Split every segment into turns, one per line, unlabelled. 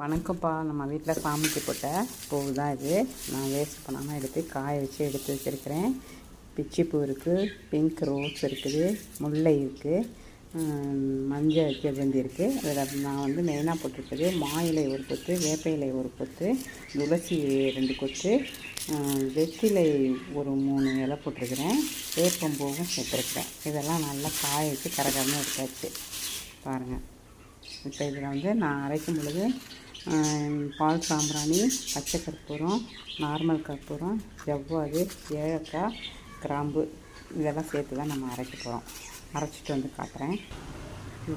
வணக்கம்ப்பா. நம்ம வீட்டில் சாமிக்கு போட்ட பூ தான் இது. நான் வேஸ்ட் பண்ணாமல் எடுத்து காய வச்சு எடுத்து வச்சுருக்கிறேன். பிச்சிப்பூ இருக்குது பிங்க் ரோஸ் இருக்குது முல்லை இருக்குது மஞ்சள் ஜெகந்தி இருக்குது அதில் நான் வந்து மெயினாக போட்டிருக்குது மா இலை ஒரு கொத்து வேப்ப இலை ஒரு கொத்து துளசி ரெண்டு கொத்து வெற்றிலை ஒரு மூணு இலை போட்டிருக்கிறேன். வேப்பம்பூவும் சேர்த்துருக்குறேன். இதெல்லாம் நல்லா காய வச்சு கரகரன்னு எடுத்தாச்சு. பாருங்கள் இப்போ இதில் வந்து நான் அரைக்கும் பொழுது பால் சாம்பிராணி பச்சை கற்பூரம் நார்மல் கற்பூரம் ஜவ்வாது ஏலக்காய் கிராம்பு இதெல்லாம் சேர்த்து தான் நம்ம அரைக்க போகிறோம் அரைச்சிட்டு வந்து காட்டுறேன்.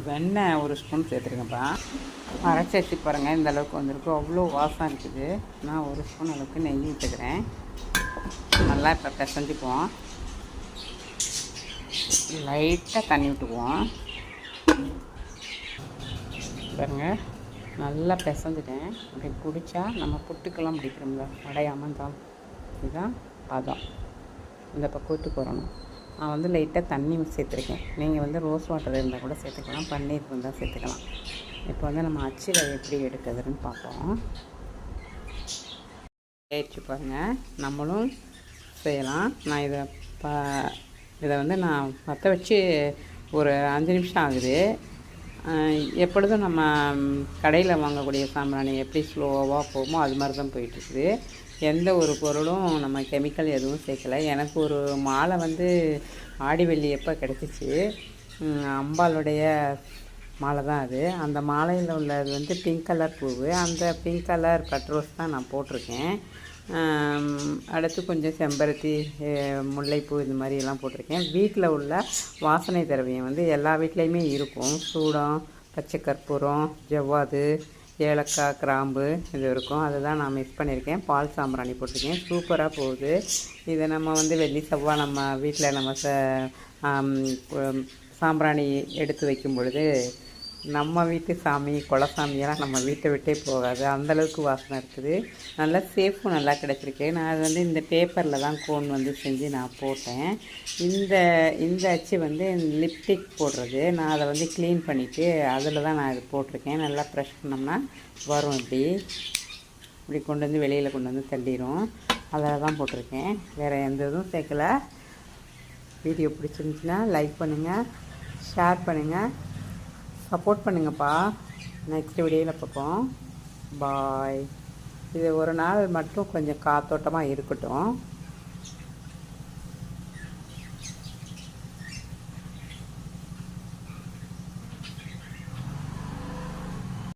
வெண்ணெய் ஒரு ஸ்பூன் சேர்த்துருக்கேன்ப்பா அரைச்சி வச்சு பாருங்கள் இந்த அளவுக்கு வந்திருக்கு. அவ்வளோ வாசம் இருக்குது. நான் ஒரு ஸ்பூன் அளவுக்கு நெய் விட்டுக்கிறேன் நல்லா இப்போ பிசைஞ்சுக்குவோம். லைட்டாக தண்ணி விட்டுக்குவோம். பாருங்கள் நல்லா பிசைஞ்சிட்டேன். அப்படி பிடிச்சா நம்ம புட்டுக்கெல்லாம் பிடிக்கிறோம்ல. உடையாமல் தான் இதுதான் பதம். இந்த பக்குவத்துக்கு வரணும். நான் வந்து லைட்டாக தண்ணி சேர்த்துருக்கேன். நீங்கள் வந்து ரோஸ் வாட்டர் இருந்தால் கூட சேர்த்துக்கலாம். பன்னீர் இருந்தால் சேர்த்துக்கலாம். இப்போ வந்து நம்ம அச்சில் எப்படி எடுக்கிறதுன்னு பார்ப்போம். ஏறிச்சு பாருங்கள் நம்மளும் செய்யலாம். நான் இதை ப இதை வந்து நான் பற்ற வச்சு ஒரு அஞ்சு நிமிஷம் ஆகுது. எப்பொழுதும் நம்ம கடையில் வாங்கக்கூடிய சாம்பிராணி எப்படி ஸ்லோவாக போகுமோ அது மாதிரி தான் போயிட்டுருக்குது. எந்த ஒரு பொருளும் நம்ம கெமிக்கல் எதுவும் சேர்க்கலை. எனக்கு ஒரு மாலை வந்து ஆடி வெள்ளி எப்போ கிடச்சிச்சு? அம்பாளுடைய மாலை தான் அது. அந்த மாலையில் உள்ளது வந்து பிங்க் கலர் பூவு. அந்த பிங்க் கலர் கட்ரோஸ் தான் நான் போட்டிருக்கேன். அடுத்து கொஞ்சம் செம்பருத்தி முல்லைப்பூ இது மாதிரி எல்லாம் போட்டிருக்கேன். வீட்டில் உள்ள வாசனை திரவியம் வந்து எல்லா வீட்லேயுமே இருக்கும். சூடம் பச்சை கற்பூரம் ஜவ்வாது ஏலக்காய் கிராம்பு இது இருக்கும். அதை தான் நான் மிக்ஸ் பண்ணியிருக்கேன். பால் சாம்பிராணி போட்டிருக்கேன். சூப்பராக போகுது. இதை நம்ம வந்து வெள்ளி செவ்வாய் நம்ம வீட்டில் நம்ம ச சாம்பிராணி எடுத்து வைக்கும் பொழுது நம்ம வீட்டு சாமி குலசாமியெல்லாம் நம்ம வீட்டை விட்டே போகாது. அந்தளவுக்கு வாசனை இருக்குது. நல்லா சேஃபும் நல்லா கிடச்சிருக்கு. நான் அது வந்து இந்த பேப்பரில் தான் கோன் வந்து செஞ்சு நான் போட்டேன். இந்த இந்த அச்சு வந்து லிப்டிக் போடுறது. நான் அதை வந்து க்ளீன் பண்ணிவிட்டு அதில் தான் நான் இது போட்டிருக்கேன். நல்லா ப்ரெஷ் பண்ணோம்னா வரும் இப்படி. இப்படி கொண்டு வந்து வெளியில் கொண்டு வந்து தள்ளிடும் அதில் தான் போட்டிருக்கேன். வேறு எந்த இதுவும் சேர்க்கல. வீடியோ பிடிச்சிருந்துச்சின்னா லைக் பண்ணுங்கள் ஷேர் பண்ணுங்கள் சப்போர்ட் பண்ணுங்கப்பா. நெக்ஸ்ட் வீடியோவில் பார்ப்போம். பாய் இது ஒரு நாள் மட்டும் கொஞ்சம் காத்தோட்டமாக இருக்கட்டும்.